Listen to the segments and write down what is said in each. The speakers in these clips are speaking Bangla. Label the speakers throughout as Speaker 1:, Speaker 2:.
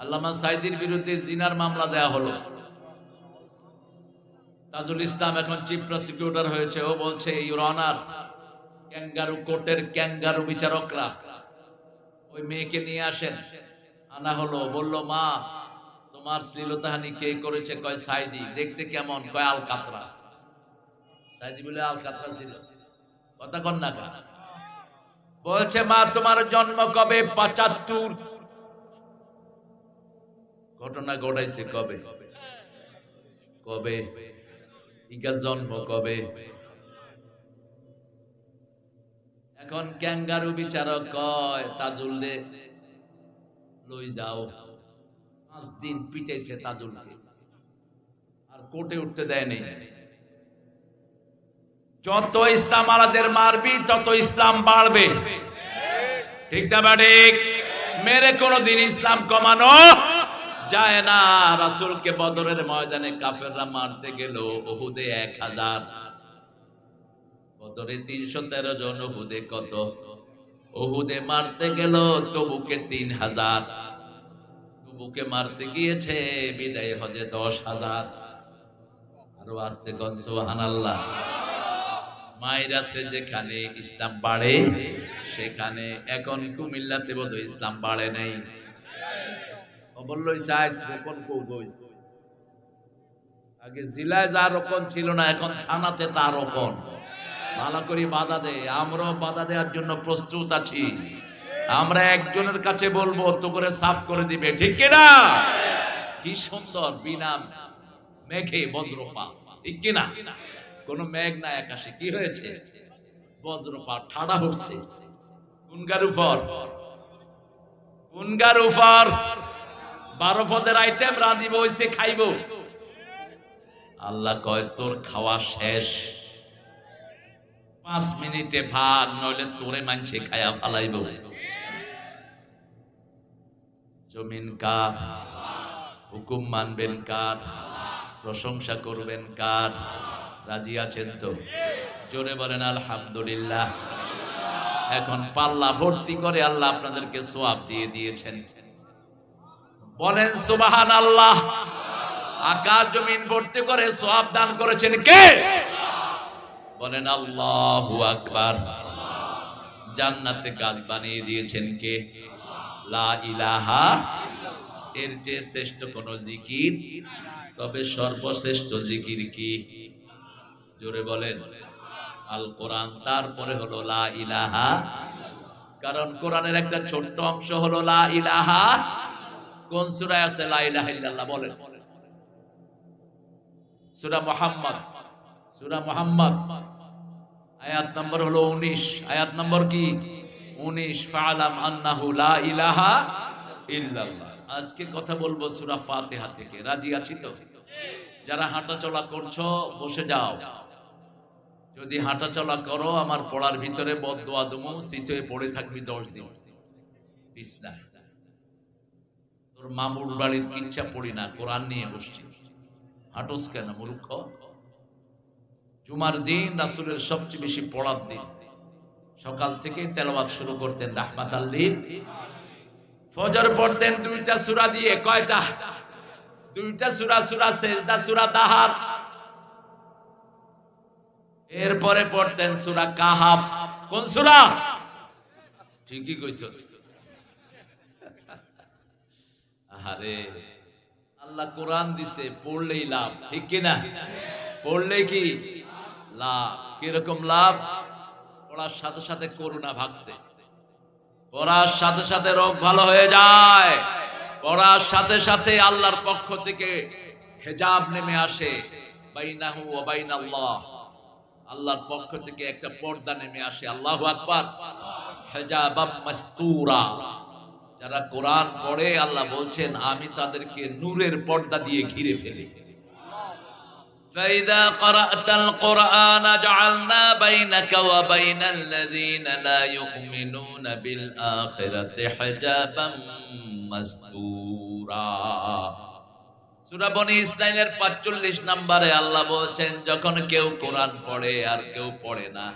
Speaker 1: আল্লামা সাইদির বিরুদ্ধে জিনার মামলা দেয়া হলো। তাজুল ইসলাম এখন চিফ প্রসিকিউটর হয়েছে। ও বলছে ইউর অনার ক্যাঙ্গারু কোর্টের ক্যাঙ্গারু বিচারকরা ওই মেয়েকে নিয়ে আসেন। আনা হলো, বলল, মা, তোমার শ্লীলতাহানি কে করেছে? কয় সাইদি, দেখতে কেমন? কয় আল কাতরা সাইদি বলে আল কাতরা ছিল। কথা কন না কেন? বলছে, মা, তোমার জন্ম কবে? পঁচাত্তর ঘটনা ঘটাইছে কবে? কবে? ইকার জন্ম কবে? এখন ক্যাঙ্গারু বিচারক কয় তাজুল্লে লই যাও। পাঁচ দিন পিটাইছে তাজুলকে। আর কোর্টে উঠতে দেয় নেই। যত ইসলাম আলাদের মারবি, তত ইসলাম বাড়বে। ঠিক না ঠিক? মেরে কোনদিন ইসলাম কমানো যায় না রাসূলকে বদরের ময়দানে কাফেররা মারতে গেল ওহুদে এক হাজার। বদরে তিনশো তেরো জন ওহুদে কত? ওহুদে মারতে গেল, তবুকে তিন হাজার। তবুকে মারতে গিয়েছে, বিদায় হজে দশ হাজার। আরও আসতে গঞ্জ হানাল্লাহ আছে যেখানে ইসলাম বাড়ে, সেখানে। এখন কুমিল্লাতে বোধ ইসলাম বাড়ে নাই। কৌগইস আগে জেলায় যা রোপণ ছিল না, এখন থানাতে তা রোপণ। ভালো করে বাধা দে, আমরাও বাধা দেওয়ার জন্য প্রস্তুত আছি। আমরা একজনের কাছে বলব তো করে সাফ করে দিবে, ঠিক কিনা কি সুন্দর বিনা মেঘে বজ্রপাত, ঠিক কিনা কোন মেঘ না আকাশে, কি হয়েছে? বজ্রপাত, ঠাড়া হচ্ছে। কুনগার উপর? কুনগার উপর? বারো পদের আইটেম রাঁধিব হইছে খাইব। আল্লাহ কয়, তোর খাওয়া শেষ। পাঁচ মিনিটে ভাগ, নইলে তোরে মানছে খায়া ফালাইব। জমিন কার? হুকুম মানবেন কার? প্রশংসা করবেন কার? রাজি আছেন তো? জোরে বলেন, আলহামদুলিল্লাহ। এখন পাল্লা ভর্তি করে আল্লাহ আপনাদেরকে সোয়াব দিয়ে দিয়েছেন। বলেন সুবাহান আল্লাহ আকাশ জমিন ভর্তি করে সোয়াব দান করেছেন কে? বলেন, আল্লাহ আকবার। জান্নাতে গাছ বানিয়ে দিয়েছেন কে? লা ইলাহা এর যে শ্রেষ্ঠ কোন জিকির? তবে সর্বশ্রেষ্ঠ জিকির কি? জোরে বলেন। আল কোরআন তারপরে হলো লা ইলাহা কারণ কোরআনের একটা ছোট্ট অংশ হলো লা ইলাহা কোন সূরায় আছে? বলেন। সূরা মুহাম্মদ। সূরা মুহাম্মদ। আয়াত নম্বর হলো 19 আয়াত নম্বর কি? 19 ফালাম আন্নাহু লা ইলাহা ইল্লাল্লাহ। আজকে কথা বলব সূরা ফাতিহা থেকে। রাজি আছি তো? যারা হাঁটা চলা করছ, বসে যাও। যদি হাঁটা চলা করো, আমার পড়ার ভিতরে বদোয়া দমু সিচে পড়ে থাকবি দশ দিন। তোর মামুর বাড়ির কিচ্ছা পড়ি না, কোরআন নিয়ে বসছি। হাঁটোস কেন, মূর্খ? জুমার দিন রাসুলের সবচেয়ে বেশি পড়ার দিন। সকাল থেকে তেলাওয়াত শুরু করতেন রাহমাত আল্লির ফজর পড়তেন দুইটা সূরা দিয়ে, কয়টা? দুইটা সূরা সূরা সেজদা, সূরা তাহার। এরপরে পড়তেন সূরা কাহাফ। কোন সূরা? ঠিকই কইছ। আরে আল্লাহ কোরআন দিছে, পড়লেই লাভ, ঠিক কি না? পড়লে কি? লাভ। কীরকম লাভ? পড়ার সাথে সাথে করুণা ভাগছে। পড়ার সাথে সাথে রোগ ভালো হয়ে যায়। পড়ার সাথে সাথে আল্লাহর পক্ষ থেকে হেজাব নেমে আসে। বাইনাহু ওয়া বাইনাল্লাহ। আল্লাহর পক্ষ থেকে একটা পর্দা নেমে আসে। আল্লাহু আকবার। হেজাবাম মাস্তুরা। যারা কোরআন পড়ে আল্লাহ বলছেন আমি তাদেরকে নূরের পর্দা দিয়ে ঘিরে ফেলি فإذا قرأت القرآن جعلنا بينك وبين الذين لا يؤمنون بالآخرة حجابا مستورا সূরা বনি ইসরাইলের 45 নম্বরে আল্লাহ বলছেন যখন কেউ কোরআন পড়ে আর কেউ পড়ে না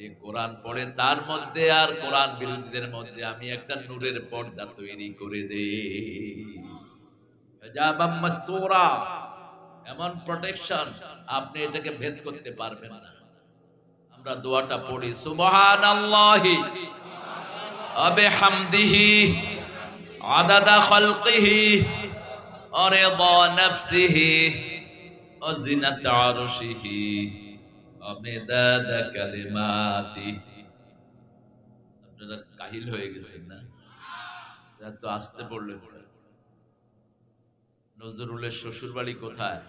Speaker 1: এই কোরআন পড়ে, তার মধ্যে আর কোরআন বিরোধীদের মধ্যে আমি একটা নূরের পর্দা তৈরি করে হিজাবাম এমন প্রোটেকশন আপনি এটাকে ভেদ করতে পারবেন না। আমরা দোয়াটা পড়ি, সুবহানাল্লাহি ওয়া বিহামদিহি আদাদা খালকিহি রিদা নাফসিহি ওয়া আরশিহি। ওয়া মিদাদা কালিমাতিহি আপনারা কাহিল হয়ে গেছেন না? এত আসতে পড়লেন নজরুলের শ্বশুর বাড়ি কোথায়?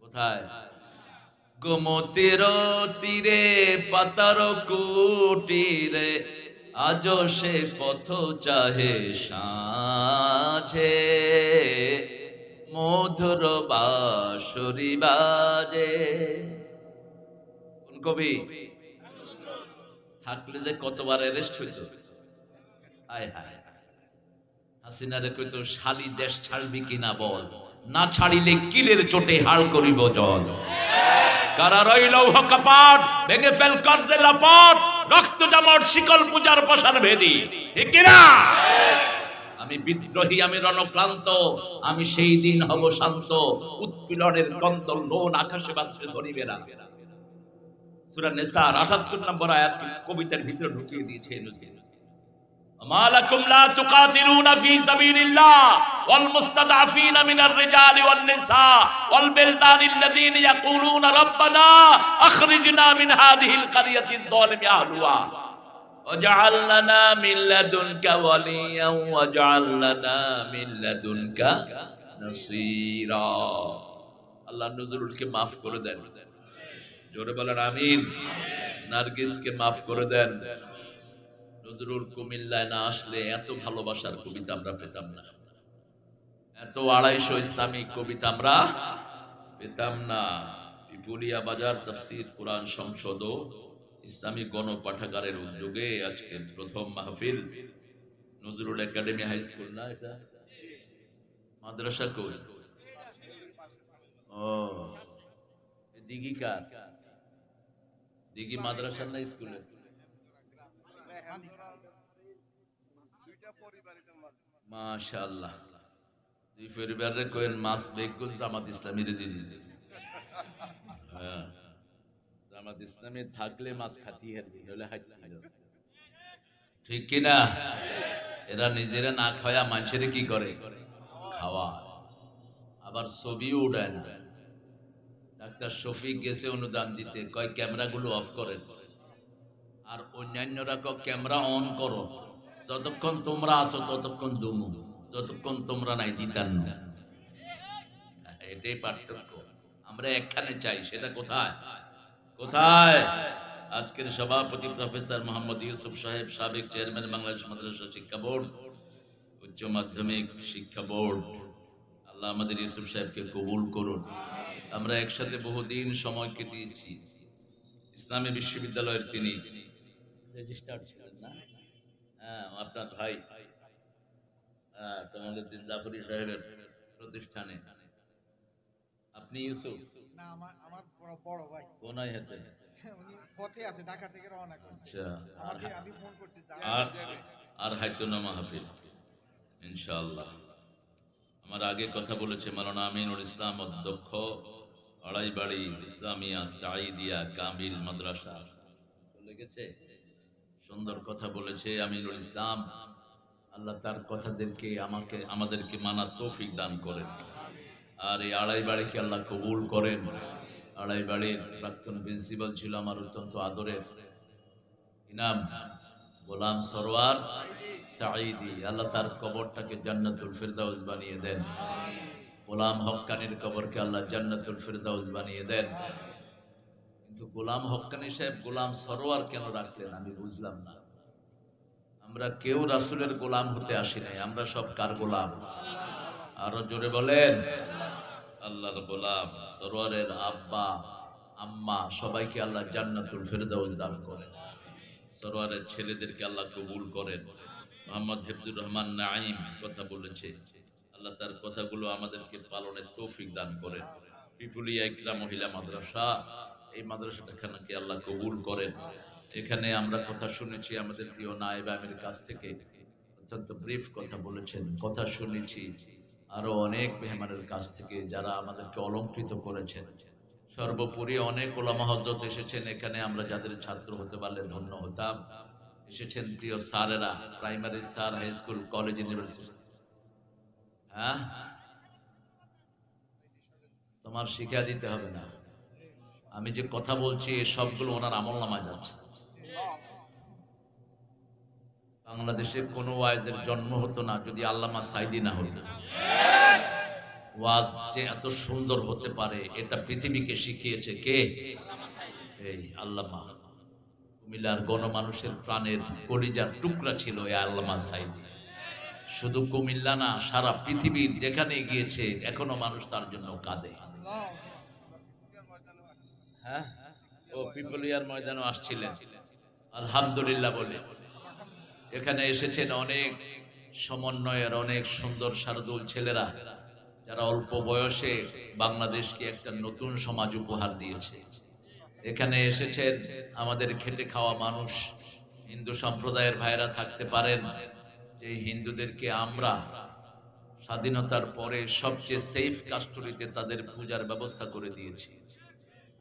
Speaker 1: কোথায়? গোমতের তীরে, পাতার কুটিরে আজ সে পথ চাহে সাঁঝে। মধুর বাসরি বাজে। কবি? থাকলে যে কতবার অ্যারেস্ট হইতো? আয় হায়। হাসিনারে কইতো, শালি দেশ ছাড়বি কিনা বল? না ছাড়িলে কিলের চোটে হাল করিব জল। আমি বিদ্রোহী, আমি রণক্লান্ত, আমি সেই দিন হব শান্ত, উৎপীড়নের কন্তল লোন আকাশে বাতাসে ধরিবে না সূরা নিসার 78 নম্বর আয়াত কবিতার ভিতরে ঢুকিয়ে দিয়েছে নজরুল ما لكم لا تقاتلون في سبيل الله والمستضعفين من الرجال والنساء والبلدان الذين يقولون ربنا أخرجنا من هذه القرية الظالم أهلها واجعل لنا من لدنك وليا واجعل لنا من لدنك نصيرا আল্লাহ নজরুলকে মাফ করে দেন জোরে বলেন, আমিন। নার্গিসকে মাফ করে দেন। নজরুল কুমিল্লায় না আসলে এত ভালোবাসার কবিতা আমরা পেতাম না। এত আড়াইশো ইসলামিক কবিতা আমরা পেতাম না। পিপুলিয়া বাজার তফসির কোরআন সংসদ ও ইসলামী গণপাঠাগারের উদ্যোগে আজকে প্রথম মাহফিল। নজরুল একাডেমি হাই স্কুল না এটা? মাদ্রাসা কই? ও এ দিঘি মাদ্রাসা না স্কুলে? মাশাআল্লাহ। দুই পরিবারে কোয়েন মাস বেগুল জামাত ইসলামীর দিদি হ্যাঁ। জামাত ইসলামী থাকলে মাছ খাতি হারবি হলে হারবি ঠিক কি না? এরা নিজেরা না খাওয়া মানুষের কি করে? খাওয়া। আবার ছবিও উড়ায় না। ডাক্তার শফিক গেছে অনুদান দিতে, কয় ক্যামেরাগুলো অফ করেন। আর অন্যান্যরা ক ক্যামেরা অন করো। যতক্ষণ তোমরা আসো ততক্ষণ দুমু যতক্ষণ তোমরা নাই দিতান না। এটাই পার্থক্য। আমরা একখানে চাই, সেটা কোথায়? কোথায়? আজকের সভাপতি প্রফেসর মোহাম্মদ ইউসুফ সাহেব, সাবেক চেয়ারম্যান বাংলাদেশ মাদ্রাসা শিক্ষা বোর্ড, উচ্চ মাধ্যমিক শিক্ষা বোর্ড। আল্লাহ আমাদের ইউসুফ সাহেবকে কবুল করুন। আমরা একসাথে বহুদিন সময় কেটিয়েছি ইসলামী বিশ্ববিদ্যালয়ের তিনি রেজিস্টার ছিলেন না? হ্যাঁ আপনার ভাই হ্যাঁ জাফরি সাহেবের প্রতিষ্ঠানে। আপনি ইউসুফ?
Speaker 2: না আমার আমার বড় বড় ভাই।
Speaker 1: কোনায় হেঁটে
Speaker 2: উনি পথে আছে ঢাকা থেকে রওনা করছে।
Speaker 1: আচ্ছা।
Speaker 2: আমাকে আমি ফোন করছি
Speaker 1: আর আর হাইতুনা মাহফিল ইনশাআল্লাহ। আমার আগে কথা বলেছে মালানা আমিনুল ইসলাম অধ্যক্ষ। বাড়ি ইসলামিয়া সাইদিয়া কামিল মাদ্রাসা। চলে গেছে, সুন্দর কথা বলেছে আমিনুল ইসলাম। আল্লাহ তার কথাদেরকে আমাকে, আমাদেরকে মানার তৌফিক দান করেন। আর এই আড়াই বাড়িকে আল্লাহ কবুল করেন। আড়াই বাড়ির প্রাক্তন প্রিন্সিপাল ছিল আমার অত্যন্ত আদরের। ইনাম গোলাম সরওয়ার সাঈদি, আল্লাহ তার কবরটাকে জান্নাতুল ফিরদাউস বানিয়ে দেন। গোলাম হক্কানির কবরকে আল্লাহ জান্নাতুল ফিরদাউস বানিয়ে দেন। কিন্তু গোলাম হক্কানি সাহেব গোলাম সরোয়ার কেন রাখলেন আমি বুঝলাম না। আমরা কেউ রাসূলের গোলাম হতে আসি নাই, আমরা সব কার গোলাম? আরও জোরে বলেন। আল্লাহর গোলাম, সরোয়ারের আব্বা, আম্মা সবাইকে আল্লাহ জান্নাতুল ফিরদাউস দান করেন। সরোয়ারের ছেলেদেরকে আল্লাহ কবুল করেন। মোহাম্মদ হেফজুর রহমান নাইম কথা বলেছে। আল্লাহ তার কথাগুলো আমাদেরকে পালনের তৌফিক দান করেন। পিপুলিয়া ইকরা মহিলা মাদ্রাসা, এই মাদ্রাসাটাকে আল্লাহ কবুল করেন। এখানে আমরা কথা শুনেছি, আমাদের প্রিয় নায়েব কাছ থেকে অত্যন্ত ব্রিফ কথা বলেছেন। কথা শুনেছি, আরও অনেক মেহমানের কাছ থেকে যারা আমাদেরকে অলঙ্কৃত করেছেন। সর্বোপরি অনেক ওলামা হজরত এসেছেন এখানে, আমরা যাদের ছাত্র হতে পারলে ধন্য হতাম। এসেছেন প্রিয় স্যারেরা, primary sir, high school, college, university. তোমার শিক্ষা দিতে হবে না। আমি যে কথা বলছি এই সবগুলো ওনার আমল নামায় যাচ্ছে। বাংলাদেশে কোনো ওয়াইজের জন্ম হতো না যদি আল্লামা সাইদি না হতো। ওয়াজ যে এত সুন্দর হতে পারে, এটা পৃথিবীকে শিখিয়েছে কে? এই আল্লামা। কুমিল্লার গণমানুষের প্রাণের কলিজার টুকরা ছিল এই আল্লামা সাইদি। শুধু কুমিল্লা না, সারা পৃথিবীর যেখানে গিয়েছে, এখনও মানুষ তার জন্য কাঁদে। হ্যাঁ? ময়দানও আসছিলেন। আলহামদুলিল্লাহ বলে। এখানে এসেছেন অনেক সমন্বয়ের, অনেক সুন্দর শারদুল ছেলেরা, যারা অল্প বয়সে বাংলাদেশকে একটা নতুন সমাজ উপহার দিয়েছে। এখানে এসেছেন আমাদের খেটে খাওয়া মানুষ, হিন্দু সম্প্রদায়ের ভাইরা থাকতে পারেন। যে হিন্দুদেরকে আমরা স্বাধীনতার পরে সবচেয়ে সেফ কাস্টডিতে তাদের পূজার ব্যবস্থা করে দিয়েছি।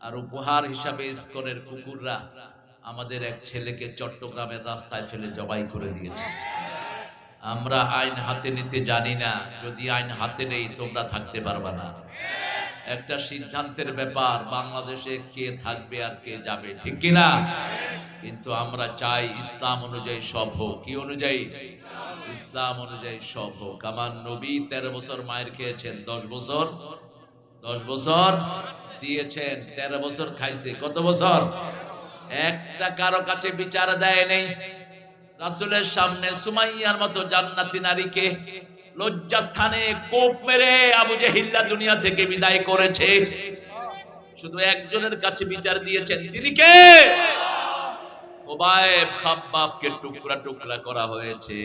Speaker 1: আর উপহার হিসাবে ইস্কনের কুকুররা আমাদের এক ছেলেকে চট্টগ্রামের রাস্তায় ফেলে জবাই করে দিয়েছে। আমরা আইন হাতে নিতে জানি না, যদি আইন হাতে নেই তোমরা থাকতে পারবা না। একটা সিদ্ধান্তের ব্যাপার, বাংলাদেশে কে থাকবে আর কে যাবে, ঠিক কিনা? কিন্তু আমরা চাই ইসলাম অনুযায়ী সব হোক। কি অনুযায়ী? ইসলাম অনুযায়ী সব হোক। আমার নবী তেরো বছর মায়ের খেয়েছেন, দশ বছর? দশ বছর? দিয়েছেন, তেরো বছর খাইছে, কত বছর? একটা কারও কাছে বিচার দেয় নেই। রাসুলের সামনে সুমাইয়ার মতো জান্নাতি নারীকে লজ্জাস্থানে কোপ মেরে আবু জেহিল্লা দুনিয়া থেকে বিদায় করেছে। শুধু একজনের কাছে বিচার দিয়েছেন, তিনি কে? ওবায়েব খাব্বাবকে টুকরা টুকরা করা হয়েছে।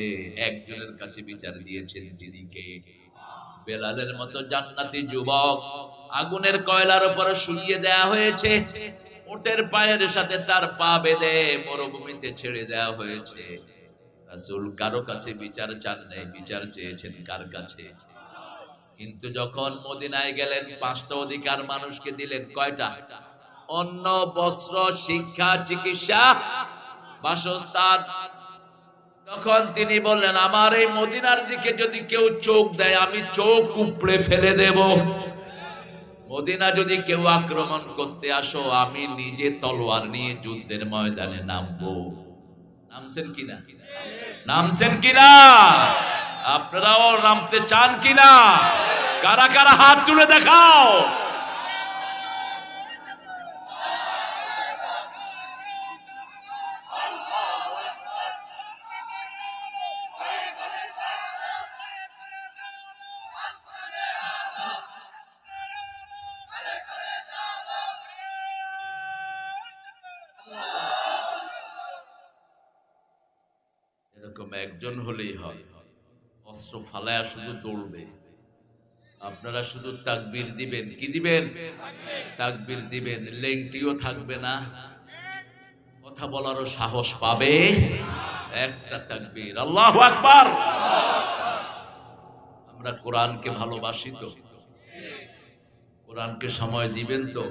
Speaker 1: একজনের কাছে বিচার দিয়েছেন তিনি কে বেলালের মতো জান্নাতি যুবক আগুনের কয়লার উপরে শুইয়ে দেয়া হয়েছে। ওটের পায়ের সাথে তার পা বেঁধে মরুভূমিতে ছেড়ে দেওয়া হয়েছে। রাসূল কারও কাছে বিচার চান নাই, বিচার চেয়েছেন কার কাছে? কিন্তু যখন মদিনায় গেলেন, পাঁচটা অধিকার মানুষকে দিলেন, কয়টা? অন্ন, বস্ত্র, শিক্ষা, চিকিৎসা, বাসস্থান। তখন তিনি বললেন, আমার এই মদিনার দিকে যদি কেউ চোখ দেয়, আমি চোখ উপড়ে ফেলে দেব। মদিনা যদি কেউ আক্রমণ করতে আসো, আমি নিজে তলোয়ার নিয়ে যুদ্ধের ময়দানে নামবো। নামছেন কিনা? নামছেন কিনা? আপনারাও নামতে চান কিনা? কারা কারা হাত তুলে দেখাও। ফালায়া শুধু দৌড়বে। আপনারা শুধু তাকবীর দিবেন। কি দিবেন? তাকবীর দিবেন। লেংটিও থাকবে না। কথা বলারও সাহস পাবে। একটা তাকবীর। আল্লাহু আকবার! আমরা কোরআনকে ভালোবাসি তো। কোরআনকে সময় দিবেন তো।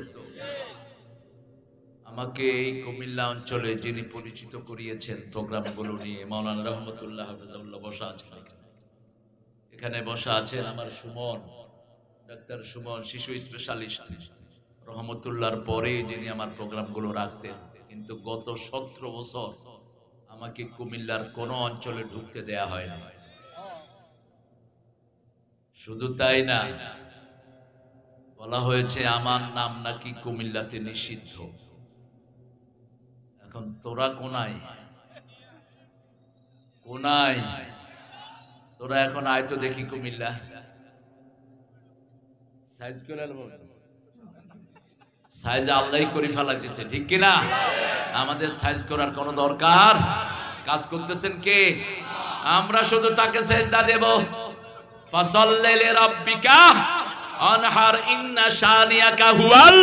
Speaker 1: আমাকে এই কুমিল্লা অঞ্চলে যিনি পরিচিত করিয়েছেন প্রোগ্রামগুলো নিয়ে, মৌলানা রহমতুল্লাহ বসা আছেন এখানে। বসা আছেন আমার সুমন, ডাক্তার সুমন, শিশু স্পেশালিস্ট রহমতুল্লাহর পরে যিনি আমার প্রোগ্রামগুলো রাখতেন, কিন্তু গত সতেরো বছর আমাকে কুমিল্লার কোনো অঞ্চলে ঢুকতে দেয়া হয় না শুধু তাই না, বলা হয়েছে আমার নাম নাকি কুমিল্লাতে নিষিদ্ধ। এখন তোরা কোনায়? কোনায়? তোরা এখন আয় তো দেখি কুমিল্লা। সাইজ করে সাইজ আল্লাহ করে ফেলাইতেছে ঠিক কিনা আমাদের সাইজ করার কোনো দরকার? কাজ করতেছেন কে? আমরা শুধু তাকে সেজদা দেব। ইন্না শানিয়াকা হুয়াল।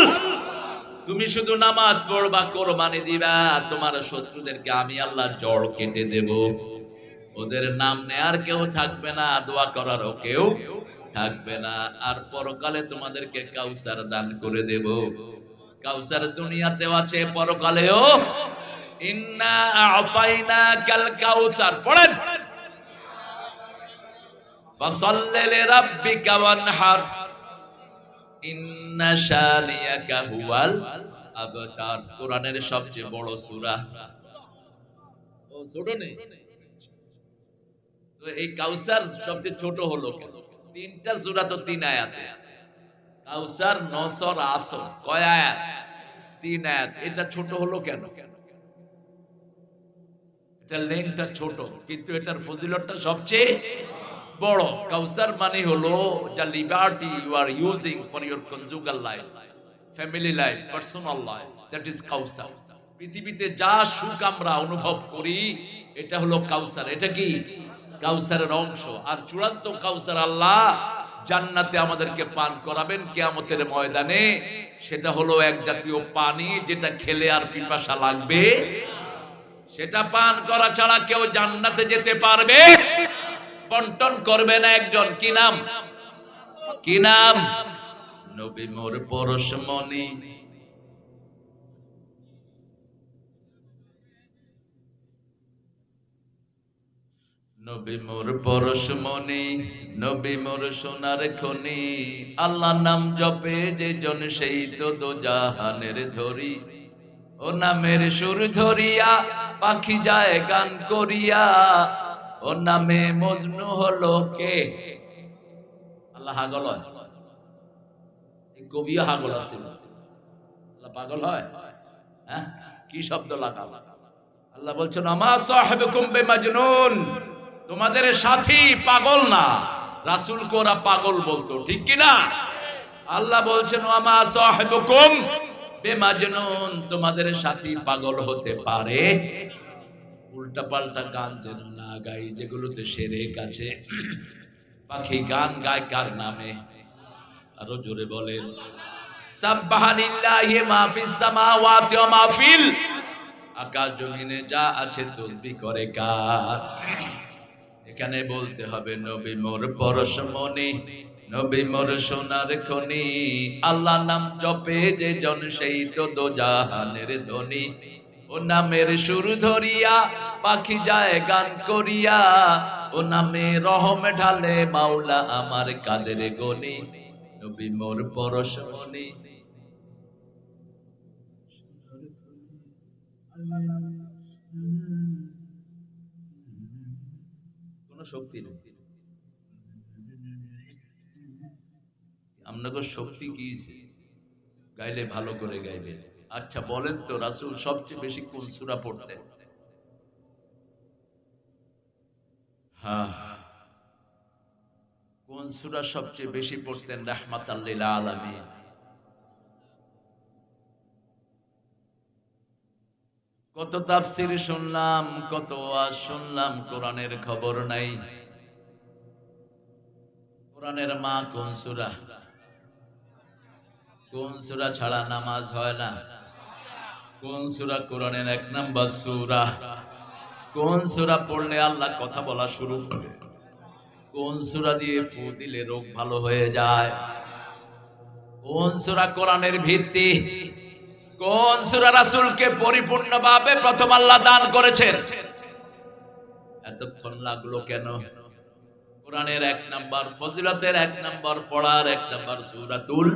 Speaker 1: তুমি শুধু নামাজ পড়বা, কোরবানি দিবা, তোমার শত্রুদেরকে আমি আল্লাহ জড় কেটে দেব। ওদের নাম নেয়ার কেউ থাকবে না, দোয়া করারও কেউ থাকবে না। আর পরকালে তোমাদেরকে কাউসার দান করে দেব। কাউসার দুনিয়াতেও আছে, পরকালেও। ইন্না কাল কাউসার। পড়েন। লিরাব্বিকা ওয়ানহার। ইন্না হুয়াল আবতার। কোরআনের সবচেয়ে বড় সূরা। ও, ছোট নেই এই কাউসার সবচেয়ে ছোট হলো তিনটা জোড়া তো তিন আয়াতে। কাউসার, নসর, আসর, কয় আয়াত? তিন আয়াত। এটা ছোট হলো কেন? এটা লেনটা ছোট, কিন্তু এটার ফজিলতটা সবচেয়ে বড়। কাউসার মানে হলো যা liberty you are using for your conjugal life family life personal life that is কাউসার। পৃথিবীতে যা সুখ আমরা অনুভব করি, এটা হলো কাউসার। এটা কি? কাউসারের অংশ। আর চূড়ান্ত কাউসার আল্লাহ জান্নাতে আমাদেরকে পান করাবেন কেয়ামতের ময়দানে। সেটা হলো এক জাতীয় পানি যেটা খেলে আর পিপাসা লাগবে। সেটা পান করা ছাড়া কেউ জান্নাতে যেতে পারবে। বন্টন করবে না একজন। কি নাম? কি নাম? নবী মোর পরশমণি নবী মোর পরশমণি নবী মোর সোনার খনি। আল্লাহ নাম জপে যে জন সেই তো দো জাহানের ধরি। ও নামের সুর ধরিয়া, পাখি যায় গান করিয়া। ও নামে মজনু হলো কে? আল্লাহ হাগল হয়। কবিও হাগল আছে আল্লাহ পাগল হয়? হ্যাঁ? কি শব্দ লাগাল? আল্লাহ বলছেন, আমা সাহেবকুম বেমাজনুন। তোমাদের সাথী পাগল না। রাসূল কোরা পাগল বলতো, ঠিক কি না? আল্লাহ বলছেন আমা সাহেবকুম বেমাজনুন। তোমাদের সাথী পাগল হতে পারে। উল্টা পাল্টা গান যেন না গাই, যেগুলোতে সেরে কাছে পাখি গান গায় কার নামে? আরও জোরে বলেন। সাব্বাহানিল্লাহি মা ফিস সামাওয়াতি ওয়া মা ফিল। আকাশ জমিনে যা আছে তসবিহ করে কার? এখানে বলতে হবে, নবী মোর পরশমণি নবী মোর সোনার খনি। আল্লাহ নাম জপে যে জন সেই তো দো জাহানের ধ্বনি ও নামের সুর ধরিয়া, পাখি যায় গান করিয়া। ও নামে রহম ঢালে মাওলা আমার কাদের গনি। নবী মোর পরশ পরশমণি শক্তি নেই। আপনাকে শক্তি কি গাইলে ভালো করে গাইবে। আচ্ছা বলেন তো রাসুল সবচেয়ে বেশি কোন সূরা পড়তেন? হ্যাঁ। কোন সূরা সবচেয়ে বেশি পড়তেন? রাহমাতাল লিল আলামিন। কত তাফসির শুনলাম, কত ওয়াজ শুনলাম, কোরআনের খবর নাই। কোরআনের মা কোন সুরা? কোন সুরা ছাড়া নামাজ হয় না? কোন সুরা কোরআনের এক নাম্বার সুরা? কোন সুরা পড়লে আল্লাহ কথা বলা শুরু করে? কোন সুরা দিয়ে ফু দিলে রোগ ভালো হয়ে যায়? কোন সুরা কোরআনের ভিত্তি? কোন সূরা রাসূলকে পরিপূর্ণভাবে প্রথম আল্লাহ দান করেছেন? এতক্ষণ লাগল কেন? কোরআনের এক নাম্বার, ফজিলতের এক নাম্বার, পড়ার এক নাম্বার সূরাতুল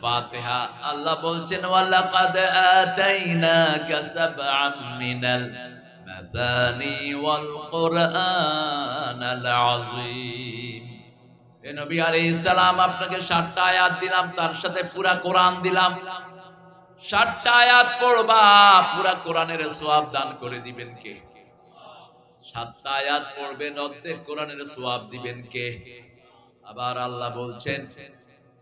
Speaker 1: ফাতিহা। আল্লাহ বলছেন, ওয়ালাকাদ মিনাল মাসানি ওয়াল আযীম। এ নবী আলাইহিস সালাম আপনাকে সাতটা আয়াত দিলাম, তার সাথে পুরা কোরআন দিলাম। সাতটা আয়াত পড়বা, পুরা কোরআনের সোয়াব দান করে দিবেন কে? সাতটা আয়াত পড়বেন, অর্ধেক কোরআনের সোয়াব দিবেন কে? আবার আল্লাহ বলছেন,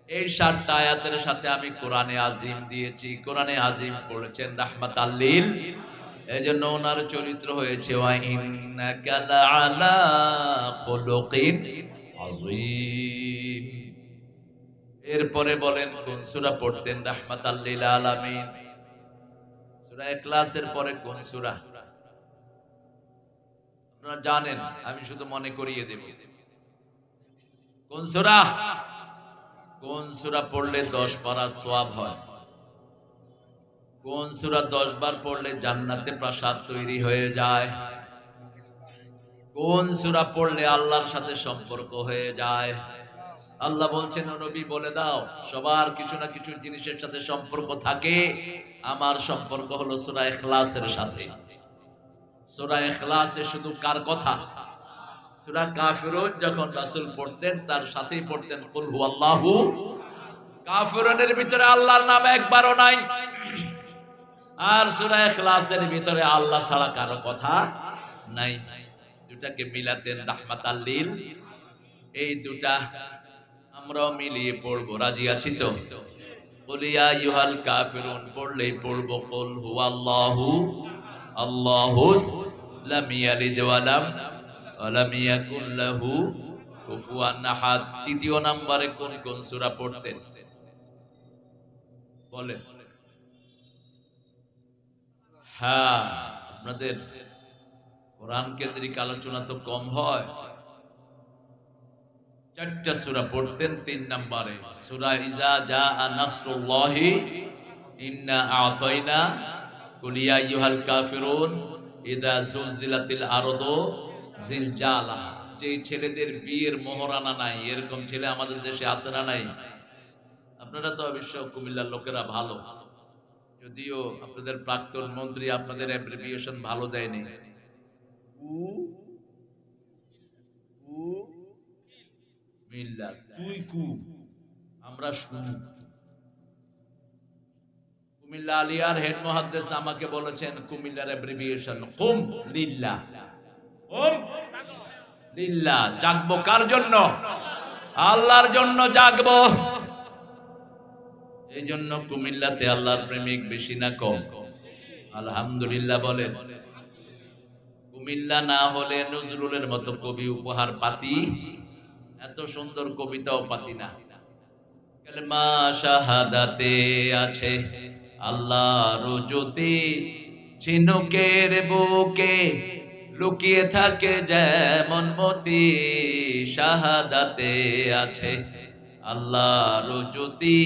Speaker 1: এই সাতটা আয়াতের সাথে আমি কোরআনে আজিম দিয়েছি, কোরআনে আজিম পড়েছেন রাহমাত আল্লিল এই জন্য ওনার চরিত্র হয়েছে খুলুকিন আযীম। এরপরে বলেন, কোন সূরা পড়তেন? রাহমাতাল লিল আলামিন। সূরা ইখলাসের পরে কোন সূরা? আপনারা জানেন, আমি শুধু মনে করিয়ে দেব। কোন সুরা? কোন সুরা পড়লে দশ পারা সোয়াব হয়? কোন সুরা দশ বার পড়লে জান্নাতে প্রাসাদ তৈরি হয়ে যায়? কোন সুরা পড়লে আল্লাহর সাথে সম্পর্ক হয়ে যায়? আল্লাহ বলছেন, "ও নবী, বলে দাও, সবার কিছু না কিছু জিনিসের সাথে সম্পর্ক থাকে। আমার সম্পর্ক হলো সুরা এখলাসের সাথে। সুরা এখলাসে শুধু কার কথা? সুরা কাফিরুন যখন রাসূল পড়তেন, তার সাথেই পড়তেন, কুল হুয়াল্লাহু কাফিরুনের ভিতরে আল্লাহর নাম একবারও নাই। আর সুরা এখলাসের ভিতরে আল্লাহ ছাড়া কারও কথা নাই। দুটাকে মিলাতেন রাহমাতাল্লিল এই দুটা আমরাও মিলিয়ে পড়ব। রাজি আছি তো? বলিয়া কাফিরুন, পড়লেই পড়ব। কুল আহাদ। তৃতীয় নম্বরে কোন কোন পড়তেন? বলেন। হ্যাঁ আপনাদের কোরআন কেন্দ্রিক আলোচনা তো কম হয়। চারটা সূরা পড়তেন, তিন নম্বরে, সূরা ইজা জা নাসরুল্লাহি, ইন্না আতাইনা, কুল ইয়া আইয়ুহাল কাফিরুন, ইদা জুলজিলাতিল আরদু জিলজালাহা যে ছেলেদের বিয়ের মোহরানা নাই, এরকম ছেলে আমাদের দেশে আছে না নাই? আপনারা তো অবশ্য কুমিল্লার লোকেরা ভালো। যদিও আপনাদের প্রাক্তন মন্ত্রী আপনাদের অ্যাব্রিভিয়েশন ভালো দেয়নি। কুমিল্লা আলিয়ার হেড আমাকে বলেছেন, কুমিল্লার কুম জাগবো কার জন্য? আল্লাহর জন্য জাগবো। এই জন্য কুমিল্লাতে আল্লাহর প্রেমিক বেশি না কম। আলহামদুলিল্লাহ বলেন কুমিল্লা না হলে নজরুলের মতো কবি উপহার পাতি এত সুন্দর কবিতাও পাতি না। কালেমা শাহাদাতে আছে, আল্লাহর জ্যোতি ঝিনুকের বুকে লুকিয়ে থাকে যেমন মতি শাহাদাতে আছে, আল্লাহর জ্যোতি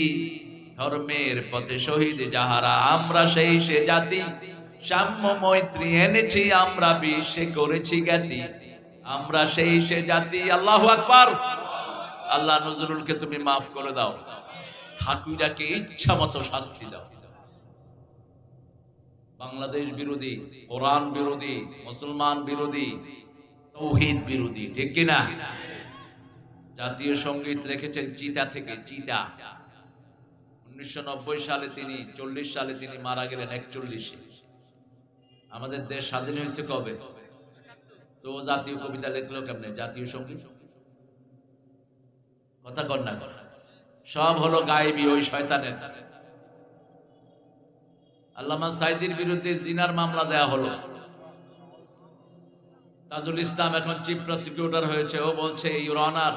Speaker 1: ধর্মের পথে শহীদ যাহারা, আমরা সেই সে জাতি। সাম্য মৈত্রী এনেছি, আমরা বিশ্বে করেছি জ্ঞাতি। আমরা সেই সে জাতি, আল্লাহ আকবার। আল্লাহ নজরুলকে তুমি মাফ করে দাও। ঠাকুরাকে ইচ্ছা মতো শাস্তি দাও। বাংলাদেশ বিরোধী, কোরআন বিরোধী, মুসলমান বিরোধী, তৌহিদ বিরোধী, ঠিক কিনা? জাতীয় সংগীত লিখেছেন চিতা থেকে চিতা। উনিশশো নব্বই সালে তিনি, চল্লিশ সালে তিনি মারা গেলেন একচল্লিশে। আমাদের দেশ স্বাধীন হয়েছে কবে? তো ও জাতীয় কবিতা লিখলো কেমনে? জাতীয় সংগীত? কথা কর না সব হলো গায়েবী ওই শয়তানের। আল্লামা সাইদির বিরুদ্ধে জিনার মামলা দেয়া হলো। তাজুল ইসলাম এখন চিফ প্রসিকিউটর হয়েছে। ও বলছে ইউর অনার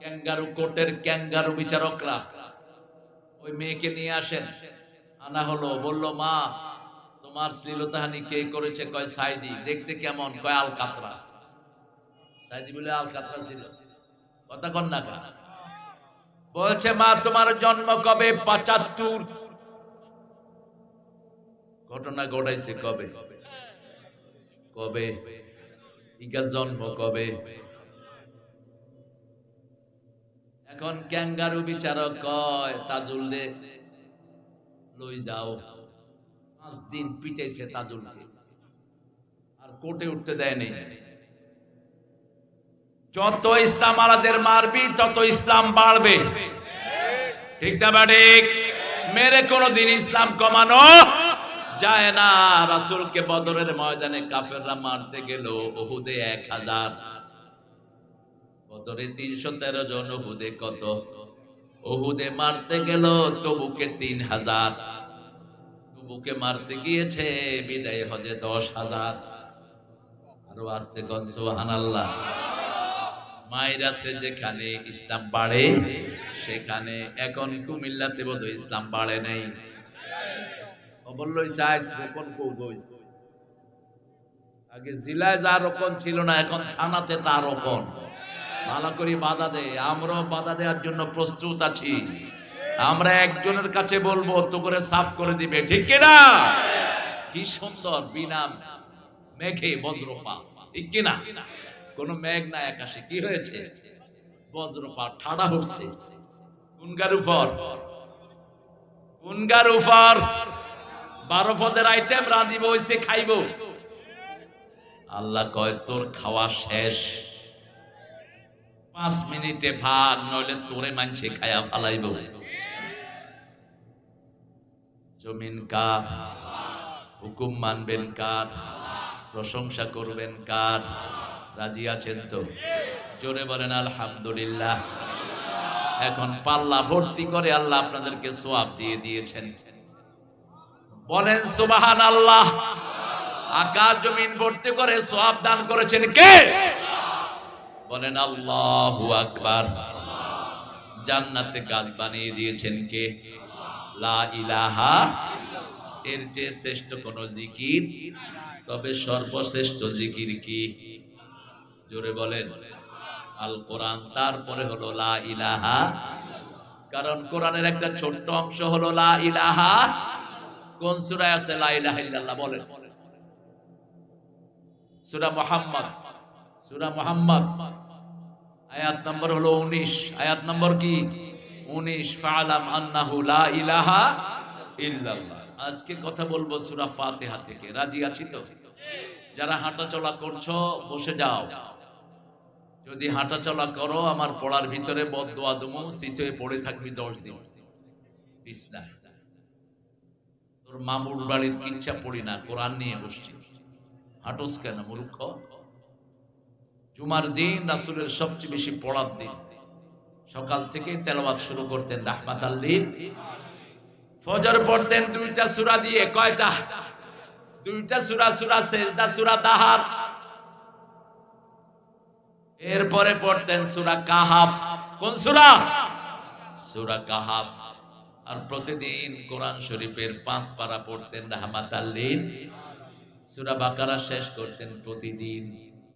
Speaker 1: ক্যাঙ্গারু কোর্টের ক্যাঙ্গারু বিচারকরা ওই মেয়েকে নিয়ে আসেন। আনা হলো, বলল, মা তোমার শ্লীলতাহানি কে করেছে? কয় সাইদি। দেখতে কেমন? কয় আল কাতরা সাইদি বলে আল কাতরা ছিল। কথা কন না বলছে, মা, তোমার জন্ম কবে? পঁচাত্তর। ঘটনা ঘটাইছে কবে? কবে? ইকার জন্ম কবে? এখন ক্যাঙ্গারু বিচারক কয় তাজুল্লে লই যাও। পাঁচ দিন পিটাইছে তাজুলকে। আর কোর্টে উঠতে দেয় নেই। যত ইসলাম আলাদের মারবি, তত ইসলাম বাড়বে। ঠিক না ঠিক? মেরে কোনদিন ইসলাম কমানো যায় না। রাসূলকে বদরের ময়দানে কাফেররা মারতে গেল ওহুদে এক হাজার। বদরে তিনশো তেরো জন, ওহুদে কত? ওহুদে মারতে গেল তবুকে তিন হাজার। তবুকে মারতে গিয়েছে, বিদায় হজে দশ হাজার। আরও আসতে গঞ্জ হানাল্লাহ মায়ের যেখানে ইসলাম বাড়ে, সেখানে এখন কুমিল্লাতে বোধ ইসলাম বাড়ে নাই। আগে জেলায় যা রোপণ ছিল না, এখন থানাতে তা রোপণ। ভালো করে বাধা দে, আমরাও বাধা দেওয়ার জন্য প্রস্তুত আছি। আমরা একজনের কাছে বলব তো করে সাফ করে দিবে। ঠিক কিনা? কি সুন্দর বিনা মেঘে বজ্রপাত। ঠিক কিনা? কোন মেঘ না আকাশে। কি হয়েছে? বজ্রপাত, ঠাড়া হচ্ছে। কোনগার উপর? কোনগার উপর? বারো পদের আইটেম রাঁধিব, হইছে খাইব। আল্লাহ কয়, তোর খাওয়া শেষ। পাঁচ মিনিটে ভাগ, নইলে তোরে মানছে খায়া ফালাইব। জমিন কার? হুকুম মানবেন কার? প্রশংসা করবেন কার? রাজি আছেন তো? জোরে বলেন, আলহামদুলিল্লাহ। এখন পাল্লা ভর্তি করে আল্লাহ আপনাদেরকে সোয়াব দিয়ে দিয়েছেন। বলেন সুবাহান আল্লাহ আকাশ জমিন ভর্তি করে সোয়াব দান করেছেন কে? বলেন, আল্লাহু আকবার। জান্নাতে গাছ বানিয়ে দিয়েছেন কে? এর যে শ্রেষ্ঠ কোন জিকির? তবে সর্বশ্রেষ্ঠ জিকির কি? জোরে বলেন। আল কোরআন তারপরে হলো লা ইলাহা কারণ কোরআনের একটা ছোট্ট অংশ হলো লা ইলাহা। কোন সূরায় আছে লা ইলাহা ইল্লাল্লাহ বলেন? সুরা মোহাম্মদ। সুরা মোহাম্মদ। আয়াত নম্বর হলো 19 আয়াত নম্বর কি? 19 ফাআলাম আন্নাহু লা ইলাহা ইল্লাল্লাহ। আজকে কথা বলব সূরা ফাতিহা থেকে। রাজি আছি তো? যারা হাঁটা চলা করছ, বসে যাও। যদি হাঁটা চলা করো, আমার পড়ার ভিতরে বদোয়া দুমু, সিটে পড়ে থাকবি দশ দিন। তোর মামুর বাড়ির কিচ্ছা পড়ি না, কোরআন নিয়ে বসছি। হাঁটোস কেন, মূর্খ? জুমার দিন রাসুলের সবচেয়ে বেশি পড়ার দিন। সকাল থেকে তেলাওয়াত শুরু করতেন রাহমাত আল্লির ফজর পড়তেন দুইটা সূরা দিয়ে, কয়টা? দুইটা সূরা সূরা সেজদা, সূরা তাহার। এরপরে পড়তেন সূরা কাহাফ। কোন সূরা? সূরা কাহাফ। আর প্রতিদিন কোরআন শরীফের পাঁচ পারা পড়তেন রাহমাত আল্লির সূরা বাকারা শেষ করতেন প্রতিদিন।